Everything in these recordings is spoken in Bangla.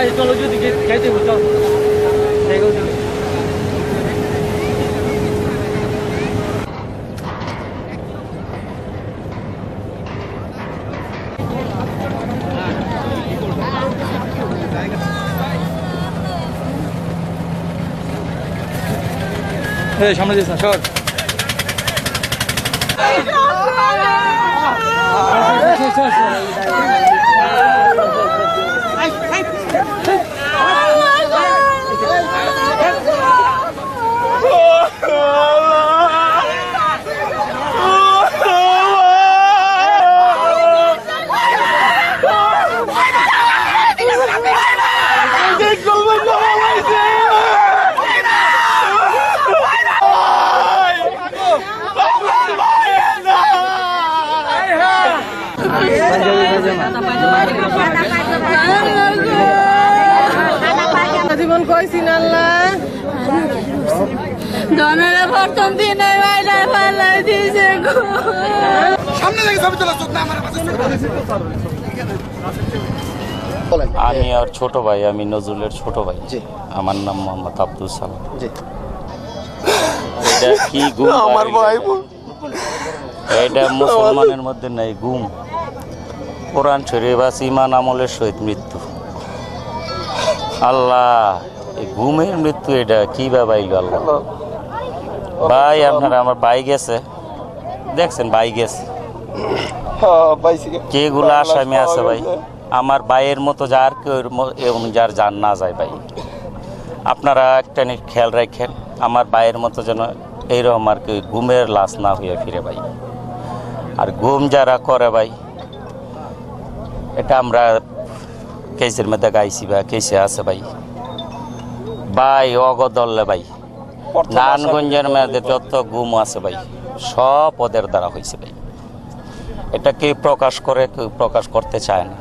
বাইরে চলো যদি খাইতে চল সামনে দিস না সর। জীবন কইছি আল্লাহ। ধনের প্রথম দিনে বাইরে পাল্লাই দিয়েছে সামনে থেকে ছবি তোলা চোখ না আমার আমি আর ছোট ভাই আমি নজরুলের ছোট ভাই। আমার নাম মোহাম্মদ আব্দুল সালাম। এটা কি গুম আমার ভাই এটা মুসলমানের মধ্যে নাই গুম কোরআন শরীফ আছে ইমান আমলের সহিত মৃত্যু। আল্লাহ এই ঘুমের মৃত্যু এটা কি বাবাইল আল্লাহ? ভাই আপনারা আমার ভাই গেছে। দেখছেন ভাই গেছে। হ্যাঁ, পাইছি। যেগুলো আসামি আছে ভাই আমার ভাইয়ের মতো যার কেউ এরকম যার জান না যায় ভাই। আপনারা একটা নিয়ে খেয়াল রাখেন আমার ভাইয়ের মতো যেন এইরকম আর কি ঘুমের লাশ না হয়ে ফিরে ভাই। আর ঘুম যারা করে ভাই এটা আমরা কেসের মধ্যে গাইছি বা কেসে আছে ভাই। ভাই অগদল্লে ভাই। নারায়ণগঞ্জের মধ্যে যত গুম আছে ভাই সব ওদের দ্বারা হয়েছে ভাই। এটা কেউ প্রকাশ করে কেউ প্রকাশ করতে চায় না।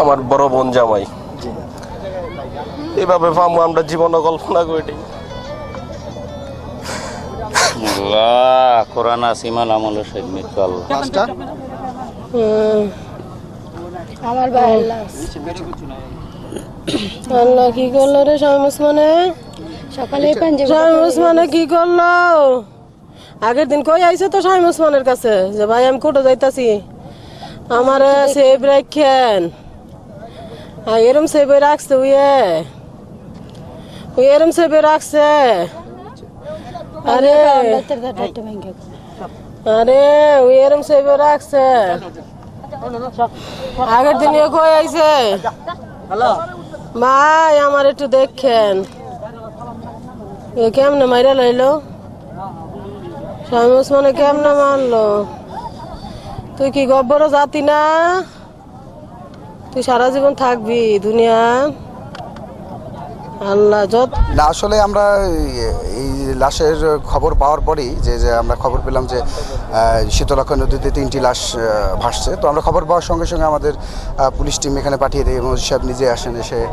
আমার বড় বোন জামাই। এভাবে পাবো আমরা জীবন কল্পনা করি আল্লাহ কোরআন আসিমান আমলের সহিত মৃত্যু আল্লাহ। আমার ভাই আল্লাহ কি করল রে ওসমানে? সকালে ওসমানে কি করল? আগের দিন কই আইছে তো শামীম ওসমানের কাছে? যে ভাই আমি কোটো যাইতাছি। আমার সেব রাখেন এরম সেবে রাখছে উইয়ে। ওই এরম সেবে রাখছে। আরে আরে ওই এরম সেবে রাখছে। আগের দিন কই আইছে? ভাই আমার একটু দেখেন। এ কেমনে মাইরা লাইলো? স্বামী ওসমানে কেমনে মারলো? তুই কি গব্বর জাতি না? তুই সারা জীবন থাকবি দুনিয়া। না, আসলে আমরা এই- লাশের খবর পাওয়ার পরেই যে যে আমরা খবর পেলাম যে শীতলক্ষা নদীতে তিনটি লাশ ভাসছে। তো আমরা খবর পাওয়ার সঙ্গে সঙ্গে আমাদের পুলিশ টিম এখানে পাঠিয়ে দিই এবং সাহেব নিজে আসেন এসে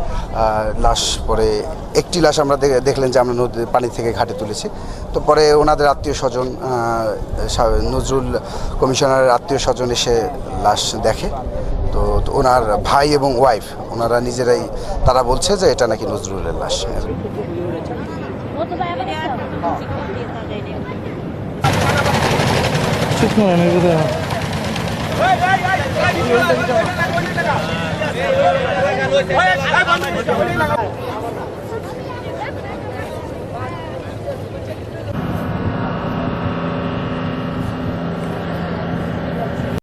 লাশ পরে একটি লাশ আমরা দেখলেন যে আমরা নদী পানি থেকে ঘাটে তুলেছি। তো পরে ওনাদের আত্মীয় স্বজন নজরুল কমিশনারের আত্মীয় স্বজন এসে লাশ দেখে। তো ওনার ভাই এবং ওয়াইফ ওনারা নিজেরাই তারা বলছে যে এটা নাকি নজরুলের লাশ শুকনো